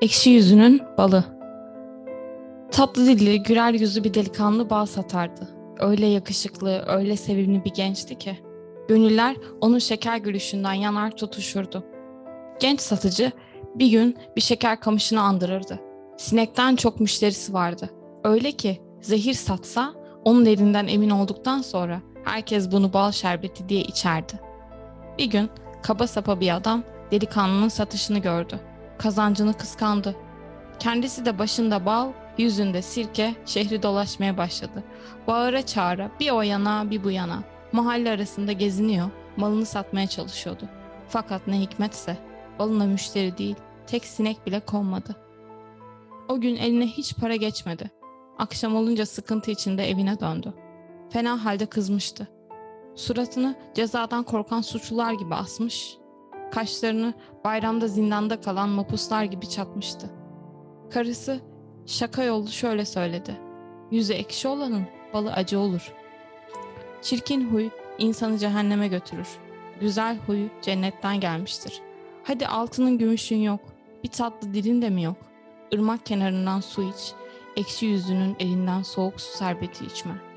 Ekşi yüzünün balı. Tatlı dilli, güler yüzlü bir delikanlı bal satardı. Öyle yakışıklı, öyle sevimli bir gençti ki. Gönüller onun şeker gülüşünden yanar tutuşurdu. Genç satıcı bir gün bir şeker kamışını andırırdı. Sinekten çok müşterisi vardı. Öyle ki zehir satsa onun elinden emin olduktan sonra herkes bunu bal şerbeti diye içerdi. Bir gün kaba sapa bir adam delikanlının satışını gördü. Kazancını kıskandı. Kendisi de başında bal, yüzünde sirke, şehri dolaşmaya başladı. Bağıra çağıra bir o yana bir bu yana. Mahalle arasında geziniyor, malını satmaya çalışıyordu. Fakat ne hikmetse balına müşteri değil, tek sinek bile konmadı. O gün eline hiç para geçmedi. Akşam olunca sıkıntı içinde evine döndü. Fena halde kızmıştı. Suratını cezadan korkan suçlular gibi asmış, kaşlarını bayramda zindanda kalan mapuslar gibi çatmıştı. Karısı şaka yollu şöyle söyledi. Yüzü ekşi olanın balı acı olur. Çirkin huy insanı cehenneme götürür. Güzel huy cennetten gelmiştir. Hadi altının gümüşün yok. Bir tatlı dilin de mi yok? Irmak kenarından su iç. Ekşi yüzünün elinden soğuk su serbeti içme.''